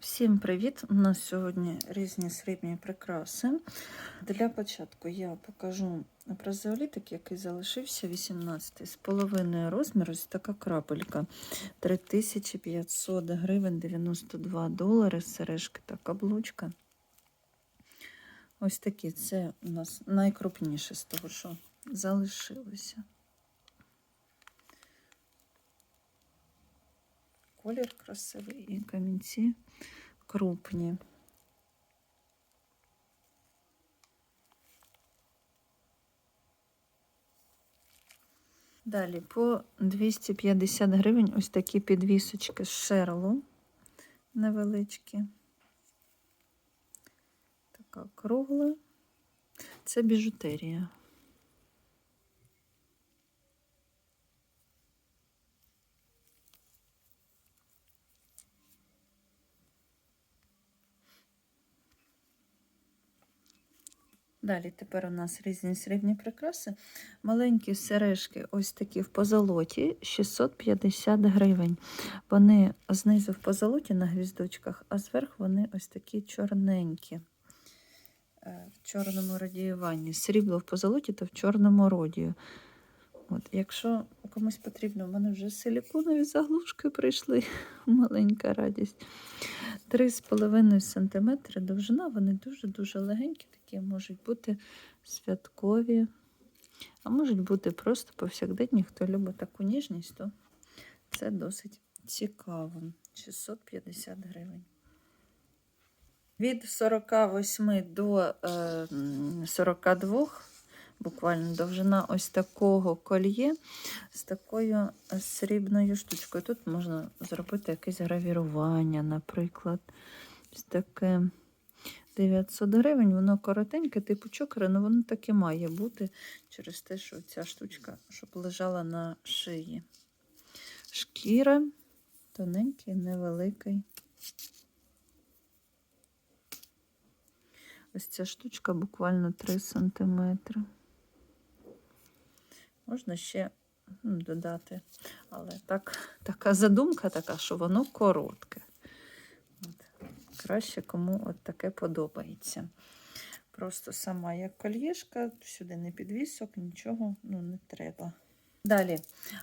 Всім привіт! У нас сьогодні різні срібні прикраси. Для початку я покажу празеолітик, який залишився 18 з половиною розміру. Ось така крапелька 3500 гривень 92 долари, сережки та каблучка. Ось такі. Це у нас найкрупніше з того, що залишилося. Колір красивий і камінці крупні. Далі по 250 гривень ось такі підвісочки з шерлу невеличкі. Така кругла. Це біжутерія. Далі тепер у нас різні срібні прикраси. Маленькі сережки, ось такі в позолоті, 650 гривень. Вони знизу в позолоті на гвіздочках, а зверху вони ось такі чорненькі. е, В чорному радіюванні. Срібло в позолоті, то в чорному родію. От, якщо комусь потрібно, в мене вже силіконові заглушки прийшли. Маленька радість. 3,5 см довжина, вони дуже-дуже легенькі, такі можуть бути святкові, а можуть бути просто повсякденні. Хто любить таку ніжність, то це досить цікаво. 650 гривень. Від 48 до е, 42 буквально довжина ось такого кольє з такою срібною штучкою. Тут можна зробити якесь гравірування, наприклад. Ось таке 900 гривень, воно коротеньке, типу чокери, але воно так і має бути через те, що ця штучка, щоб лежала на шиї. Шкіра тоненький, невеликий. Ось ця штучка буквально 3 см. Можна ще додати, але так, така задумка така, що воно коротке. От. Краще кому от таке подобається. Просто сама як кольєшка, сюди не підвісок, нічого ну, не треба. Далі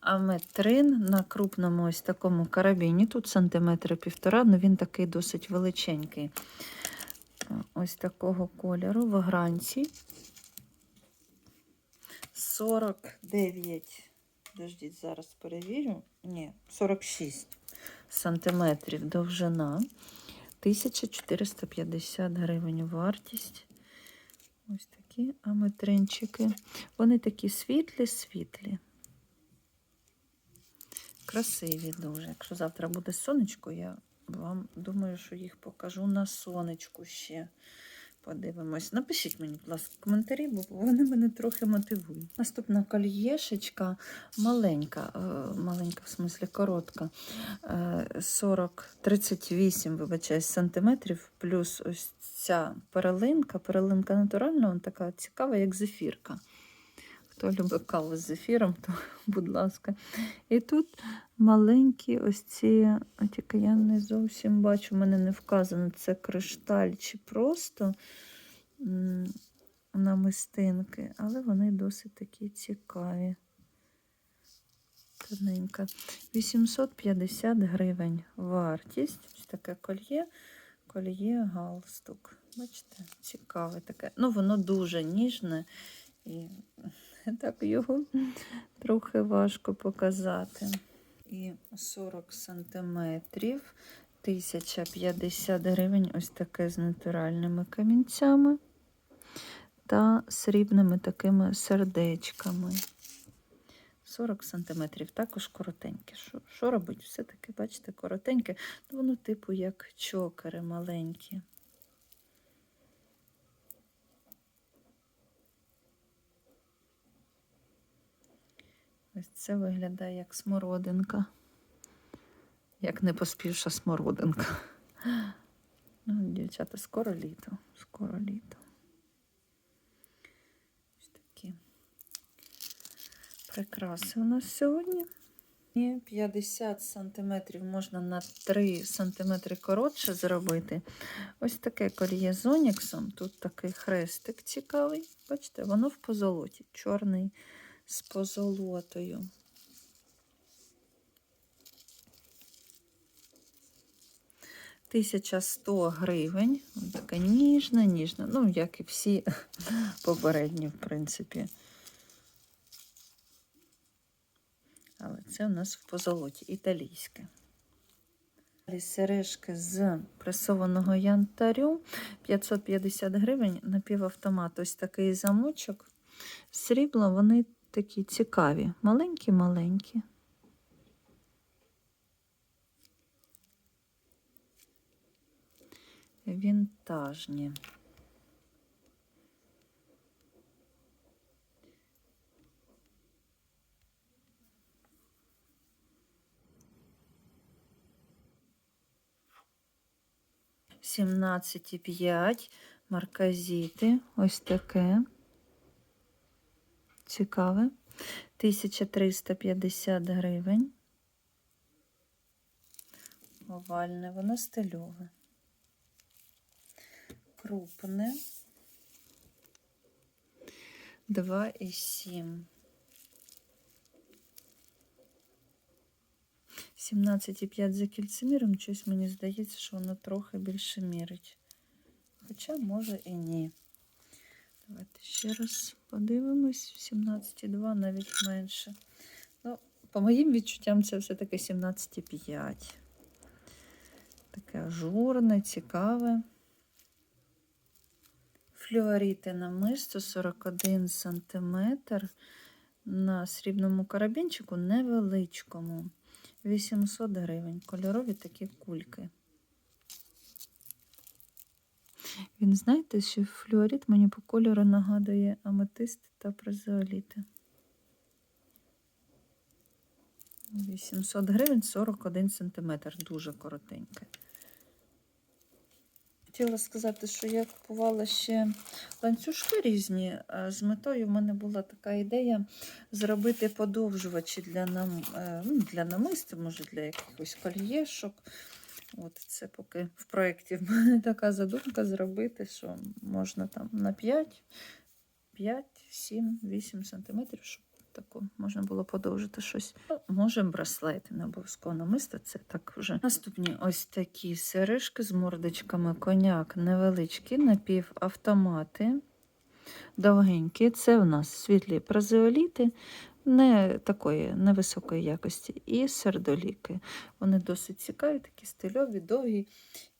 аметрин на крупному ось такому карабіні. Тут сантиметри півтора, але він такий досить величенький. Ось такого кольору в гранці. 49, дождіть, зараз перевірю. Ні, 46 сантиметрів довжина. 1450 гривень вартість. Ось такі аметринчики. Вони такі світлі-світлі. Красиві дуже. Якщо завтра буде сонечко, я вам думаю, що їх покажу на сонечку ще. Подивимось. Напишіть мені, будь ласка, коментарі, бо вони мене трохи мотивують. Наступна кольєшечка маленька, е, маленька, в смислі коротка. е, 40, 38, вибачаюсь, сантиметрів, плюс ось ця перелинка. Перелинка натуральна, вона така цікава, як зефірка. Хто любить каву з зефіром, то, будь ласка. І тут маленькі ось ці, тільки я не зовсім бачу, в мене не вказано, це кришталь чи просто намистинки, але вони досить такі цікаві. Тоненька. 850 гривень вартість. Ось таке кольє, кольє галстук. Бачите, цікаве таке. Ну, воно дуже ніжне і так його трохи важко показати. І 40 сантиметрів, 1050 гривень, ось таке з натуральними камінцями та срібними такими сердечками. 40 сантиметрів, також коротеньке. Що, що робить? Все-таки, бачите, коротеньке, ну, воно типу як чокери маленькі. Ось це виглядає як смородинка. Як не поспівша смородинка. Ну, дівчата, скоро літо. Скоро літо. Ось такі прикраси у нас сьогодні. І 50 см можна на 3 см коротше зробити. Ось таке кольє з оніксом. Тут такий хрестик цікавий. Бачите, воно в позолоті, чорний з позолотою. Тисяча сто гривень. Ось Така ніжна, ніжна. Ну, як і всі попередні, в принципі. Але це у нас в позолоті італійське. Далі Сережки з пресованого янтарю 550 гривень напівавтомат. Ось такий замочок. Срібло, вони такі цікаві. Маленькі-маленькі. Вінтажні. Сімнадцять і п'ять марказіти. Ось таке. Цікаве. 1350 гривень. Овальне, воно стильове. Крупне. 2,7. 17,5 за кільцеміром. Щось мені здається, що воно трохи більше мірить. Хоча, може, і ні. Давайте ще раз подивимось. 17,2 навіть менше. Ну, по моїм відчуттям, це все-таки 17,5. Таке ажурне, цікаве. Флюоріти намисто 41 см на срібному карабінчику невеличкому. 800 гривень. Кольорові такі кульки. Він, знаєте, що флюорит мені по кольору нагадує аметист та призеоліти. 800 гривень 41 см. Дуже коротеньке. Хотіла сказати, що я купувала ще ланцюжки різні. З метою в мене була така ідея зробити подовжувачі для нам, е, ну, для намисту, може для якихось кольєшок. От це поки в проєкті в мене така задумка зробити, що можна там на 5, 5, 7, 8 сантиметрів, щоб таку можна було подовжити щось. Ну, може, браслети, не обов'язково намисто. Це так вже. Наступні ось такі сережки з мордочками, коняк невеличкі, напівавтомати. Довгенькі. Це у нас світлі празеоліти, не такої невисокої якості, і сердоліки. Вони досить цікаві, такі стильові, довгі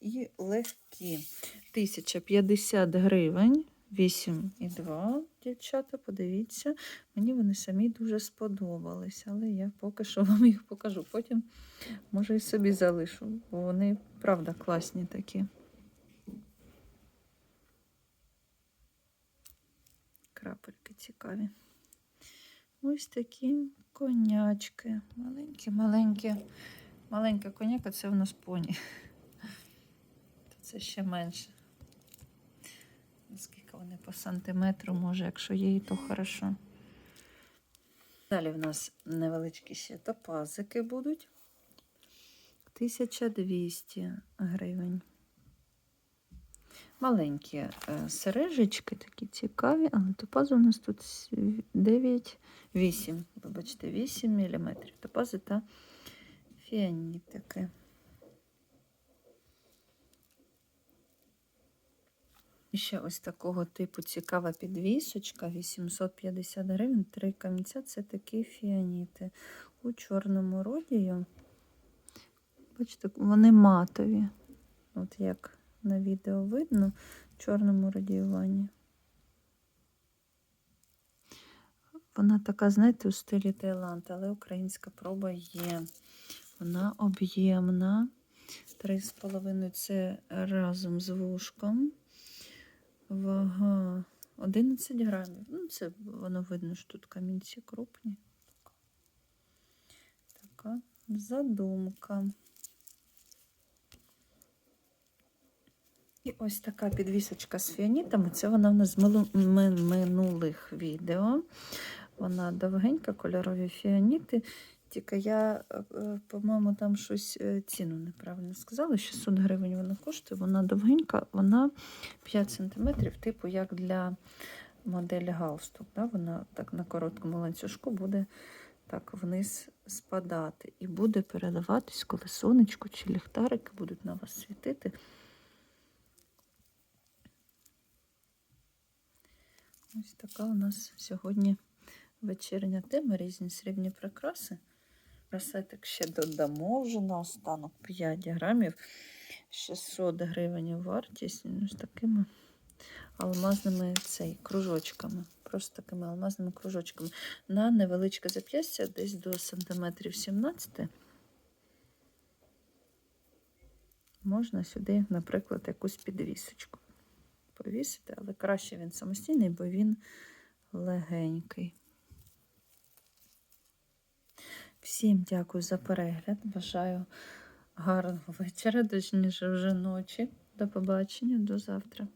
і легкі. 1050 гривень. 8,2, дівчата, подивіться. Мені вони самі дуже сподобались, але я поки що вам їх покажу. Потім, може, і собі залишу, бо вони, правда, класні такі. Крапельки цікаві. Ось такі конячки. Маленькі, маленькі. Маленька коняка це в нас поні. Це ще менше. Скільки вони по сантиметру, може, якщо є, то хорошо. Далі в нас невеличкі ще топазики будуть. 1200 гривень. Маленькі е, сережечки, такі цікаві, але топази у нас тут 9, 8, вибачте, 8 мм. Топази та фіанітики. І ще ось такого типу цікава підвісочка, 850 гривень, три камінця це такі фіаніти. У чорному родію. Бачите, вони матові. От як на відео видно, в чорному радіюванні. Вона така, знаєте, у стилі Таїланд, але українська проба є. Вона об'ємна. 3,5 це разом з вушком. Вага 11 грамів. Ну, це воно видно, що тут камінці крупні. Така задумка. І ось така підвісочка з фіанітами. Це вона в нас з минулих відео. Вона довгенька, кольорові фіаніти. Тільки я, е, е, по-моєму, там щось е, ціну неправильно сказала. 600 гривень вона коштує, вона довгенька, вона 5 см, типу як для моделі галстук. Да? Вона так на короткому ланцюжку буде так вниз спадати. І буде передаватись, коли сонечко чи ліхтарики будуть на вас світити. Ось така у нас сьогодні вечірня тема, різні срібні прикраси. Красетик ще додамо вже на останок 5 грамів, 600 гривень вартість. Ну, з такими алмазними цей, кружочками. Просто такими алмазними кружочками. На невеличке зап'ястя, десь до сантиметрів 17. Можна сюди, наприклад, якусь підвісочку повісити, але краще він самостійний, бо він легенький. Всім дякую за перегляд. Бажаю гарного вечора, точніше вже ночі. До побачення, до завтра.